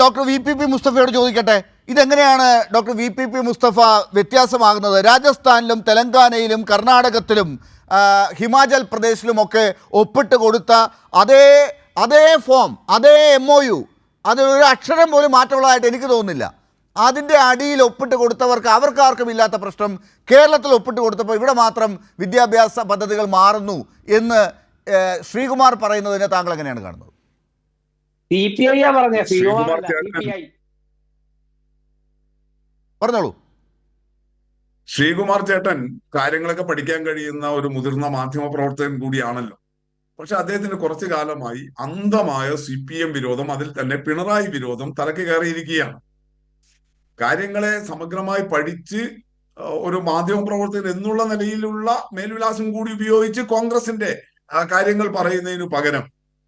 Doctor V P P മുസ്തഫയോട് ചോദിക്കട്ടെ? ഇതെങ്ങനെയാണ് doctor V P P Mustafa വ്യത്യാസമാകുന്നത്? രാജസ്ഥാനിലും തെലങ്കാനയിലും കർണാടകത്തിലും ഹിമാചൽ പ്രദേശിലുമൊക്കെ ഒപ്പിട്ട് കൊടുത്ത അതേ അതേ ഫോം അതേ എം ഒ യു അത് ഒരു അക്ഷരം പോലും മാറ്റമുള്ളതായിട്ട് എനിക്ക് തോന്നുന്നില്ല. അതിന്റെ അടിയിൽ ഒപ്പിട്ട് കൊടുത്തവർക്ക് അവർക്കാർക്കും ഇല്ലാത്ത പ്രശ്നം കേരളത്തിൽ ഒപ്പിട്ട് കൊടുത്തപ്പോൾ ഇവിടെ മാത്രം വിദ്യാഭ്യാസ പദ്ധതികൾ മാറുന്നു എന്ന് ശ്രീകുമാർ പറയുന്നതിനെ താങ്കൾ എങ്ങനെയാണ് കാണുന്നത്? സി പി ഐ പറഞ്ഞ പറഞ്ഞോളൂ. ശ്രീകുമാർ ചേട്ടൻ കാര്യങ്ങളൊക്കെ പഠിക്കാൻ കഴിയുന്ന ഒരു മുതിർന്ന മാധ്യമ പ്രവർത്തകൻ കൂടിയാണല്ലോ. പക്ഷെ അദ്ദേഹത്തിന് കുറച്ചു കാലമായി അന്ധമായ സി പി എം വിരോധം അതിൽ തന്നെ പിണറായി വിരോധം തലക്ക് കയറിയിരിക്കുകയാണ്. കാര്യങ്ങളെ സമഗ്രമായി പഠിച്ച് ഒരു മാധ്യമ പ്രവർത്തകൻ എന്നുള്ള നിലയിലുള്ള മേൽവിലാസം കൂടി ഉപയോഗിച്ച് കോൺഗ്രസിന്റെ കാര്യങ്ങൾ പറയുന്നതിനു പകരം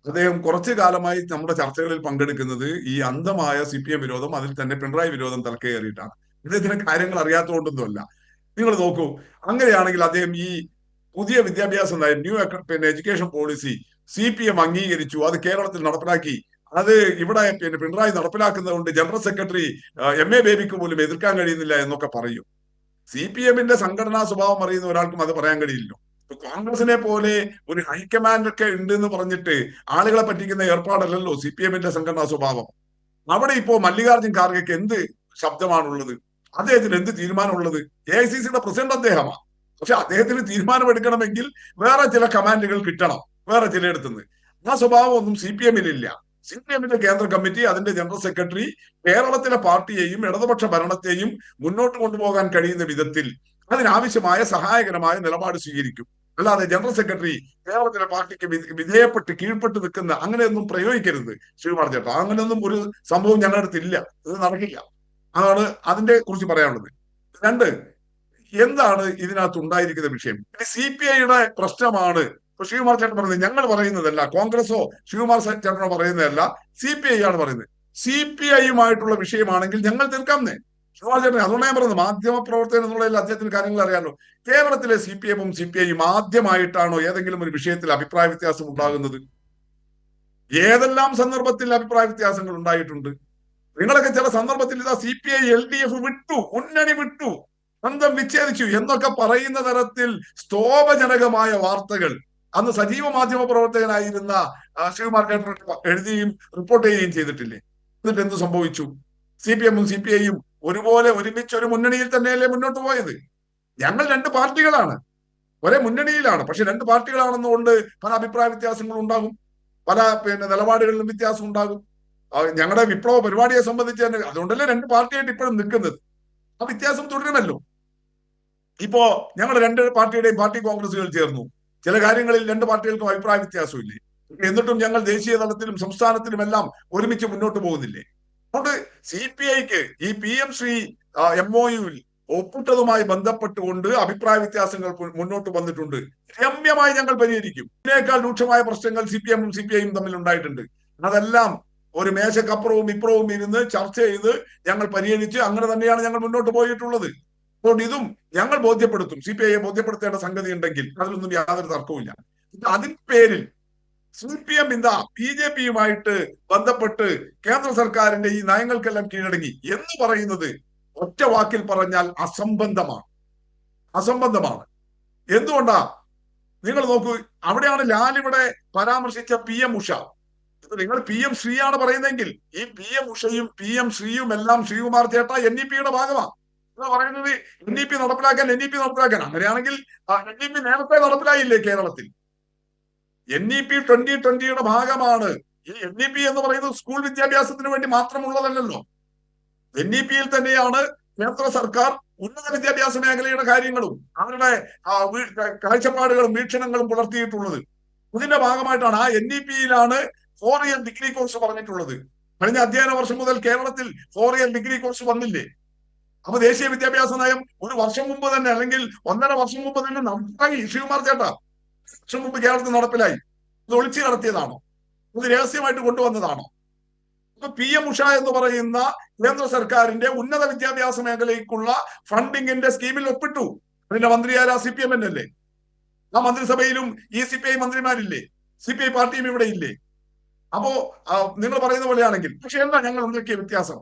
അദ്ദേഹം കുറച്ചു കാലമായി നമ്മുടെ ചർച്ചകളിൽ പങ്കെടുക്കുന്നത് ഈ അന്ധമായ സി പി എം വിരോധം അതിൽ തന്നെ പിണറായി വിരോധം തലക്കേറിയിട്ടാണ്. ഇദ്ദേഹത്തിന് കാര്യങ്ങൾ അറിയാത്തതുകൊണ്ടൊന്നുമല്ല നിങ്ങൾ നോക്കൂ അങ്ങനെയാണെങ്കിൽ അദ്ദേഹം ഈ പുതിയ വിദ്യാഭ്യാസ നയം ന്യൂ പിന്നെ education policy C P M അംഗീകരിച്ചു അത് കേരളത്തിൽ നടപ്പിലാക്കി. അത് ഇവിടെ പിന്നെ പിണറായി നടപ്പിലാക്കുന്നത് കൊണ്ട് ജനറൽ സെക്രട്ടറി എം എ ബേബിക്ക് പോലും എതിർക്കാൻ കഴിയുന്നില്ല എന്നൊക്കെ പറയും. സി പി എമ്മിന്റെ സംഘടനാ സ്വഭാവം അറിയുന്ന ഒരാൾക്കും അത് പറയാൻ കഴിയില്ലല്ലോ. ഇപ്പൊ കോൺഗ്രസിനെ പോലെ ഒരു ഹൈക്കമാൻഡ് ഒക്കെ ഉണ്ട് എന്ന് പറഞ്ഞിട്ട് ആളുകളെ പറ്റിക്കുന്ന ഏർപ്പാടല്ലല്ലോ സി പി എമ്മിന്റെ സംഘടനാ സ്വഭാവം. അവിടെ ഇപ്പോ മല്ലികാർജുൻ ഖാർഗെക്ക് എന്ത് ശബ്ദമാണുള്ളത്? അദ്ദേഹത്തിന് എന്ത് തീരുമാനമുള്ളത്? എ ഐ സി സിയുടെ പ്രസിഡന്റ് അദ്ദേഹമാണ് പക്ഷെ അദ്ദേഹത്തിന് തീരുമാനമെടുക്കണമെങ്കിൽ വേറെ ചില കമാൻഡുകൾ കിട്ടണം വേറെ ചിലയിടത്തുനിന്ന്. ആ സ്വഭാവം ഒന്നും സി പി എമ്മിലില്ല. സി പി എമ്മിന്റെ കേന്ദ്ര കമ്മിറ്റി അതിന്റെ ജനറൽ സെക്രട്ടറി കേരളത്തിലെ പാർട്ടിയെയും ഇടതുപക്ഷ ഭരണത്തെയും മുന്നോട്ട് കൊണ്ടുപോകാൻ കഴിയുന്ന വിധത്തിൽ അതിനാവശ്യമായ സഹായകരമായ നിലപാട് സ്വീകരിക്കും. അല്ലാതെ ജനറൽ സെക്രട്ടറി കേരളത്തിലെ പാർട്ടിക്ക് വിധേയപ്പെട്ട് കീഴ്പ്പെട്ട് നിൽക്കുന്ന അങ്ങനെയൊന്നും പ്രയോഗിക്കരുത് ശ്രീകുമാർ ചേട്ടാ. അങ്ങനെയൊന്നും ഒരു സംഭവം ഞങ്ങളുടെ അടുത്തില്ല ഇത് നടക്കില്ല. അതാണ് അതിന്റെ കുറിച്ച് പറയാനുള്ളത്. രണ്ട് എന്താണ് ഇതിനകത്ത് ഉണ്ടായിരിക്കുന്ന വിഷയം? സി പി ഐയുടെ പ്രശ്നമാണ്. ഇപ്പൊ ചേട്ടൻ പറയുന്നത് ഞങ്ങൾ പറയുന്നതല്ല കോൺഗ്രസോ ശ്രീകുമാർ ചേട്ടനോ പറയുന്നതല്ല സി പി ഐ ആണ് പറയുന്നത്. സി പി ഐയുമായിട്ടുള്ള വിഷയമാണെങ്കിൽ ഞങ്ങൾ തീർക്കാമെന്നേ. ശ്രീകുമാർ ചേട്ടൻ അതുകൊണ്ട് ഞാൻ പറയുന്നത് മാധ്യമ പ്രവർത്തകൻ എന്നുള്ളതിൽ അദ്ദേഹത്തിന് കാര്യങ്ങൾ അറിയാമല്ലോ കേരളത്തിലെ സി പി എമ്മും സി പി ഐയും ആദ്യമായിട്ടാണോ ഏതെങ്കിലും ഒരു വിഷയത്തിൽ അഭിപ്രായ വ്യത്യാസം ഉണ്ടാകുന്നത്? ഏതെല്ലാം സന്ദർഭത്തിൽ അഭിപ്രായ വ്യത്യാസങ്ങൾ ഉണ്ടായിട്ടുണ്ട്? നിങ്ങളൊക്കെ ചില സന്ദർഭത്തിൽ ഇതാ C P I L D F വിട്ടു മുന്നണി വിട്ടു ബന്ധം വിച്ഛേദിച്ചു എന്നൊക്കെ പറയുന്ന തരത്തിൽ സ്തോഭജനകമായ വാർത്തകൾ. അന്ന് സജീവ മാധ്യമ പ്രവർത്തകനായിരുന്ന ശിവകുമാർ ചേട്ടൻ എഴുതുകയും റിപ്പോർട്ട് ചെയ്യുകയും ചെയ്തിട്ടില്ലേ? എന്നിട്ട് എന്ത് സംഭവിച്ചു? സി പി എമ്മും സി പി ഐയും ഒരുപോലെ ഒരുമിച്ച് ഒരു മുന്നണിയിൽ തന്നെയല്ലേ മുന്നോട്ട് പോയത്? ഞങ്ങൾ രണ്ട് പാർട്ടികളാണ്. ഒരേ മുന്നണിയിലാണ്. പക്ഷെ രണ്ട് പാർട്ടികളാണെന്നുകൊണ്ട് പല അഭിപ്രായ വ്യത്യാസങ്ങളും ഉണ്ടാകും. പല പിന്നെ നിലപാടുകളിലും വ്യത്യാസം ഉണ്ടാകും. ഞങ്ങളുടെ വിപ്ലവ പരിപാടിയെ സംബന്ധിച്ച് തന്നെ അതുകൊണ്ടല്ലേ രണ്ട് പാർട്ടിയായിട്ട് ഇപ്പോഴും നിൽക്കുന്നത്. ആ വ്യത്യാസം തുടരുമല്ലോ. ഇപ്പോ ഞങ്ങൾ രണ്ട് പാർട്ടിയുടെയും പാർട്ടി കോൺഗ്രസുകൾ ചേർന്നു. ചില കാര്യങ്ങളിൽ രണ്ട് പാർട്ടികൾക്കും അഭിപ്രായ വ്യത്യാസമില്ലേ? എന്നിട്ടും ഞങ്ങൾ ദേശീയ തലത്തിലും സംസ്ഥാനത്തിലും എല്ലാം ഒരുമിച്ച് മുന്നോട്ട് പോകുന്നില്ലേ? അതുകൊണ്ട് സി പി ഐക്ക് ഈ P M Shri M O യുവിൽ ഒപ്പിട്ടതുമായി ബന്ധപ്പെട്ടുകൊണ്ട് അഭിപ്രായ വ്യത്യാസങ്ങൾ മുന്നോട്ട് വന്നിട്ടുണ്ട്. രമ്യമായി ഞങ്ങൾ പരിഹരിക്കും. ഇതിനേക്കാൾ രൂക്ഷമായ പ്രശ്നങ്ങൾ സി പി എമ്മും സി പി ഐയും തമ്മിൽ ഉണ്ടായിട്ടുണ്ട്. അതെല്ലാം ഒരു മേശക്കപ്പുറവും ഇപ്പുറവും ഇരുന്ന് ചർച്ച ചെയ്ത് ഞങ്ങൾ പരിഹരിച്ച് അങ്ങനെ തന്നെയാണ് ഞങ്ങൾ മുന്നോട്ട് പോയിട്ടുള്ളത്. അതുകൊണ്ട് ഇതും ഞങ്ങൾ ബോധ്യപ്പെടുത്തും. സി പി ഐയെ ബോധ്യപ്പെടുത്തേണ്ട സംഗതി ഉണ്ടെങ്കിൽ അതിലൊന്നും യാതൊരു തർക്കവുമില്ല. അതിൻ പേരിൽ സി പി എം ഇന്ന ബി ജെ പിയുമായിട്ട് ബന്ധപ്പെട്ട് കേന്ദ്ര സർക്കാരിന്റെ ഈ നയങ്ങൾക്കെല്ലാം കീഴടങ്ങി എന്ന് പറയുന്നത് ഒറ്റ വാക്കിൽ പറഞ്ഞാൽ അസംബന്ധമാണ്. അസംബന്ധമാണ്. എന്തുകൊണ്ടാ? നിങ്ങൾ നോക്കൂ അവിടെയാണ് ലാൽ ഇവിടെ പരാമർശിച്ച പി എം ഉഷ. നിങ്ങൾ പി എം ശ്രീയാണ് പറയുന്നതെങ്കിൽ ഈ പി എം ഉഷയും പി എം ശ്രീയും എല്ലാം ശ്രീകുമാർ ചേട്ട എൻ ഇ പിയുടെ ഭാഗമാണ്. പറയുന്നത് എൻ ഇ പി നടപ്പിലാക്കാൻ എൻ ഇ പി നടപ്പിലാക്കാൻ. അങ്ങനെയാണെങ്കിൽ എൻ ഇ പി നേരത്തെ നടപ്പിലായില്ലേ കേരളത്തിൽ? എൻ ഇ പി ട്വന്റി ട്വന്റിയുടെ ഭാഗമാണ്. ഈ എൻ ഇ പി എന്ന് പറയുന്നത് സ്കൂൾ വിദ്യാഭ്യാസത്തിന് വേണ്ടി മാത്രമുള്ളതല്ലല്ലോ. എൻ ഇ പിയിൽ തന്നെയാണ് കേന്ദ്ര സർക്കാർ ഉന്നത വിദ്യാഭ്യാസ മേഖലയുടെ കാര്യങ്ങളും അവരുടെ കാഴ്ചപ്പാടുകളും വീക്ഷണങ്ങളും പുലർത്തിയിട്ടുള്ളത്. ഇതിന്റെ ഭാഗമായിട്ടാണ് ആ എൻ ഇ പിയിലാണ് ഫോർ ഇയർ ഡിഗ്രി കോഴ്സ് പറഞ്ഞിട്ടുള്ളത്. കഴിഞ്ഞ അധ്യയന വർഷം മുതൽ കേരളത്തിൽ ഫോർ ഇയർ ഡിഗ്രി കോഴ്സ് വന്നില്ലേ? അപ്പൊ ദേശീയ വിദ്യാഭ്യാസ നയം ഒരു വർഷം മുമ്പ് തന്നെ അല്ലെങ്കിൽ ഒന്നര വർഷം മുമ്പ് തന്നെ നടപ്പായി ശിവകുമാർ ചേട്ടാ. വർഷം മുമ്പ് കേരളത്തിൽ നടപ്പിലായി. ഇത് ഒളിച്ചു നടത്തിയതാണോ ഇത് രഹസ്യമായിട്ട് കൊണ്ടുവന്നതാണോ? ഇപ്പൊ പി എം ഉഷ എന്ന് പറയുന്ന കേന്ദ്ര സർക്കാരിന്റെ ഉന്നത വിദ്യാഭ്യാസ മേഖലയ്ക്കുള്ള ഫണ്ടിങ്ങിന്റെ സ്കീമിൽ ഒപ്പിട്ടു. അതിന്റെ മന്ത്രിയായ സി പി എം അല്ലേ? ആ മന്ത്രിസഭയിലും ഈ സി പി ഐ മന്ത്രിമാരില്ലേ? സി പി ഐ പാർട്ടിയും ഇവിടെ ഇല്ലേ? അപ്പോ നിങ്ങൾ പറയുന്ന പോലെയാണെങ്കിൽ പക്ഷെ എന്താ ഞങ്ങൾ ഉണ്ടാക്കിയ വ്യത്യാസം?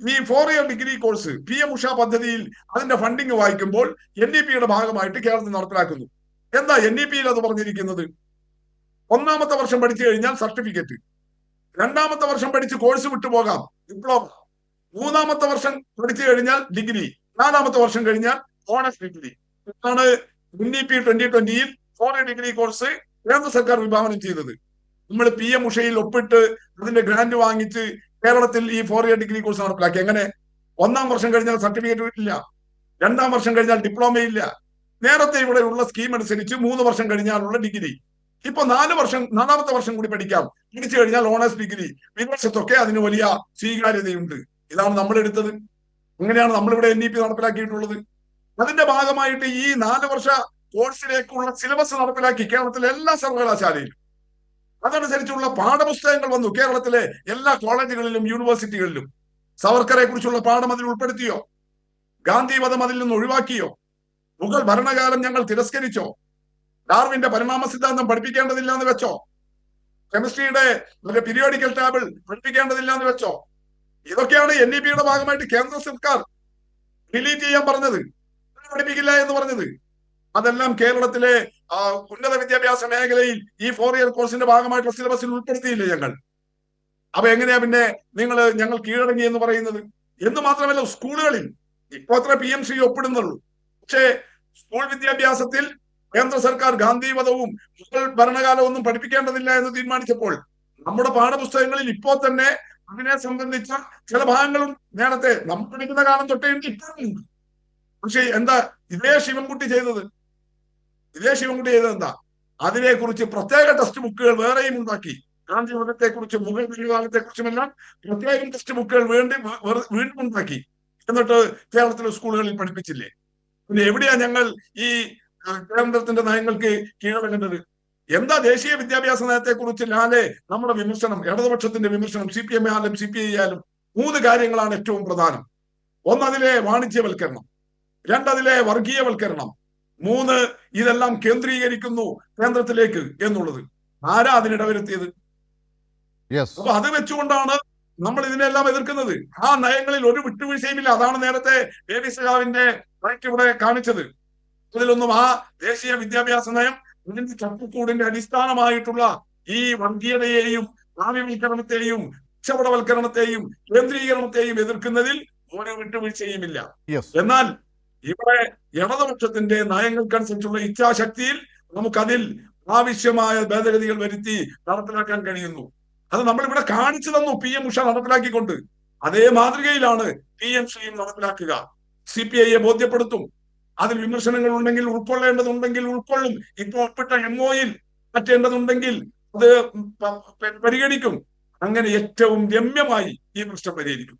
ഈ four year degree course P M Usha പദ്ധതിയിൽ അതിന്റെ ഫണ്ടിങ് വായിക്കുമ്പോൾ എൻ ഡി പിയുടെ ഭാഗമായിട്ട് കേരളത്തിൽ നടപ്പിലാക്കുന്നു. എന്താ എൻ ഇ പിയിൽ അത് പറഞ്ഞിരിക്കുന്നത്? ഒന്നാമത്തെ വർഷം പഠിച്ചു കഴിഞ്ഞാൽ സർട്ടിഫിക്കറ്റ്. രണ്ടാമത്തെ വർഷം പഠിച്ച് കോഴ്സ് വിട്ടുപോകാം ഡിപ്ലോമ മൂന്നാമത്തെ വർഷം പഠിച്ചു കഴിഞ്ഞാൽ ഡിഗ്രി. നാലാമത്തെ വർഷം കഴിഞ്ഞാൽ ഓണേഴ്സ് ഡിഗ്രി ഇതാണ് എൻ ഇ പി ട്വന്റി ട്വന്റിയിൽ ഫോർ ഡിഗ്രി കോഴ്സ് കേന്ദ്ര സർക്കാർ വിഭാവനം ചെയ്തത്. നമ്മൾ പി എം ഉഷയിൽ ഒപ്പിട്ട് അതിന്റെ ഗ്രാന്റ് വാങ്ങിച്ച് കേരളത്തിൽ ഈ ഫോർ ഇയർ ഡിഗ്രി കോഴ്സ് നടപ്പിലാക്കി. എങ്ങനെ? ഒന്നാം വർഷം കഴിഞ്ഞാൽ സർട്ടിഫിക്കറ്റ് ഇല്ല. രണ്ടാം വർഷം കഴിഞ്ഞാൽ ഡിപ്ലോമ ഇല്ല. നേരത്തെ ഇവിടെ ഉള്ള സ്കീം അനുസരിച്ച് മൂന്ന് വർഷം കഴിഞ്ഞാലുള്ള ഡിഗ്രി ഇപ്പൊ നാല് വർഷം നാലാമത്തെ വർഷം കൂടി പഠിക്കാം. പഠിച്ചു കഴിഞ്ഞാൽ ഓണേഴ്സ് ഡിഗ്രി വിദേശത്തൊക്കെ അതിന് വലിയ സ്വീകാര്യതയുണ്ട്. ഇതാണ് നമ്മൾ എടുത്തത്. അങ്ങനെയാണ് നമ്മളിവിടെ എൻ ഇ പി നടപ്പിലാക്കിയിട്ടുള്ളത്. അതിന്റെ ഭാഗമായിട്ട് ഈ നാല് വർഷ കോഴ്സിലേക്കുള്ള സിലബസ് നടപ്പിലാക്കി കേരളത്തിലെ എല്ലാ സർവകലാശാലയിലും. അതനുസരിച്ചുള്ള പാഠപുസ്തകങ്ങൾ വന്നു കേരളത്തിലെ എല്ലാ കോളേജുകളിലും യൂണിവേഴ്സിറ്റികളിലും സവർക്കറെ കുറിച്ചുള്ള പാഠം അതിൽ ഉൾപ്പെടുത്തിയോ? ഗാന്ധി അതിൽ നിന്ന് ഒഴിവാക്കിയോ? മുഗൾ ഭരണകാലം ഞങ്ങൾ തിരസ്കരിച്ചോ? ഡാർവിന്റെ പരിണാമ സിദ്ധാന്തം പഠിപ്പിക്കേണ്ടതില്ല എന്ന് വെച്ചോ? കെമിസ്ട്രിയുടെ മറ്റേ പീരിയോഡിക്കൽ ടേബിൾ പഠിപ്പിക്കേണ്ടതില്ല എന്ന് വെച്ചോ? ഇതൊക്കെയാണ് എൻ ഇ പിയുടെ ഭാഗമായിട്ട് കേന്ദ്ര സർക്കാർ ഡിലീറ്റ് ചെയ്യാൻ പറഞ്ഞത്. പഠിപ്പിക്കില്ല എന്ന് പറഞ്ഞത്. അതെല്ലാം കേരളത്തിലെ ഉന്നത വിദ്യാഭ്യാസ മേഖലയിൽ ഈ ഫോർ ഇയർ കോഴ്സിന്റെ ഭാഗമായിട്ടുള്ള സിലബസിൽ ഉൾപ്പെടുത്തിയില്ല ഞങ്ങൾ? അപ്പൊ എങ്ങനെയാ പിന്നെ നിങ്ങൾ ഞങ്ങൾ കീഴടങ്ങി എന്ന് പറയുന്നത്? എന്ന് മാത്രമല്ല സ്കൂളുകളിൽ ഇപ്പൊ അത്ര പി എം സി ഒപ്പിടുന്നുള്ളൂ. പക്ഷേ സ്കൂൾ വിദ്യാഭ്യാസത്തിൽ കേന്ദ്ര സർക്കാർ ഗാന്ധിവധവും മുഗൾ ഭരണകാലം ഒന്നും പഠിപ്പിക്കേണ്ടതില്ല എന്ന് തീരുമാനിച്ചപ്പോൾ നമ്മുടെ പാഠപുസ്തകങ്ങളിൽ ഇപ്പോൾ തന്നെ അതിനെ സംബന്ധിച്ച ചില ഭാഗങ്ങളും നേരത്തെ നമ്മൾ പഠിക്കുന്ന കാലം തൊട്ടേ ഇപ്പോഴുണ്ട് പക്ഷേ എന്താ ഇതേ ശിവൻകുട്ടി ചെയ്തത്? ഇതേ ശിവൻകുട്ടി ചെയ്തത് എന്താ? അതിനെക്കുറിച്ച് പ്രത്യേക ടെസ്റ്റ് ബുക്കുകൾ വേറെയും ഉണ്ടാക്കി. ഗാന്ധി മതത്തെ കുറിച്ചും മുഗൾ ഭരണകാലത്തെ കുറിച്ചുമെല്ലാം പ്രത്യേകം ടെക്സ്റ്റ് ബുക്കുകൾ വേണ്ടി വീണ്ടും ഉണ്ടാക്കി. എന്നിട്ട് കേരളത്തിലെ സ്കൂളുകളിൽ പഠിപ്പിച്ചില്ലേ? പിന്നെ എവിടെയാ ഞങ്ങൾ ഈ കേന്ദ്രത്തിന്റെ നയങ്ങൾക്ക് കീഴടങ്ങേണ്ടത് എന്താ ദേശീയ വിദ്യാഭ്യാസ നയത്തെ കുറിച്ച് ലാലെ നമ്മുടെ വിമർശനം ഇടതുപക്ഷത്തിന്റെ വിമർശനം സി പി എം ആയാലും സി പി ഐ ആയാലും മൂന്ന് കാര്യങ്ങളാണ് ഏറ്റവും പ്രധാനം. ഒന്ന് അതിലെ വാണിജ്യവൽക്കരണം രണ്ടതിലെ വർഗീയവൽക്കരണം മൂന്ന് ഇതെല്ലാം കേന്ദ്രീകരിക്കുന്നു കേന്ദ്രത്തിലേക്ക് എന്നുള്ളത്. ആരാ അതിനിടവരുത്തിയത്? അപ്പൊ അത് വെച്ചുകൊണ്ടാണ് നമ്മൾ ഇതിനെല്ലാം എതിർക്കുന്നത്. ആ നയങ്ങളിൽ ഒരു വിട്ടുവീഴ്ചയുമില്ല. അതാണ് നേരത്തെ ബേബി സജാവിന്റെ ഇവിടെ കാണിച്ചത്. അതിലൊന്നും ആ ദേശീയ വിദ്യാഭ്യാസ നയം ഇതിന്റെ ചട്ടക്കൂടിന്റെ അടിസ്ഥാനമായിട്ടുള്ള ഈ വർഗീയതയെയും ഭാവിവൽക്കരണത്തെയും കച്ചവടവൽക്കരണത്തെയും കേന്ദ്രീകരണത്തെയും എതിർക്കുന്നതിൽ ഒരു വിട്ടുവീഴ്ചയുമില്ല. ഇല്ല എന്നാൽ ഇവിടെ ഇടതുപക്ഷത്തിന്റെ നയങ്ങൾക്കനുസരിച്ചുള്ള ഇച്ഛാശക്തിയിൽ നമുക്കതിൽ ആവശ്യമായ ഭേദഗതികൾ വരുത്തി നടപ്പിലാക്കാൻ കഴിയുന്നു. അത് നമ്മൾ ഇവിടെ കാണിച്ചു തന്നു പി എം ഉഷ നടപ്പിലാക്കിക്കൊണ്ട്. അതേ മാതൃകയിലാണ് പി എം ശ്രീയും നടപ്പിലാക്കുക. സി പി ഐയെ ബോധ്യപ്പെടുത്തും. അതിൽ വിമർശനങ്ങൾ ഉണ്ടെങ്കിൽ ഉൾക്കൊള്ളേണ്ടതുണ്ടെങ്കിൽ ഉൾക്കൊള്ളും. ഇപ്പോൾ ഒപ്പിട്ട എംഒയിൽ പറ്റേണ്ടതുണ്ടെങ്കിൽ അത് പരിഗണിക്കും. അങ്ങനെ ഏറ്റവും രമ്യമായി ഈ പ്രശ്നം പരിഹരിക്കും.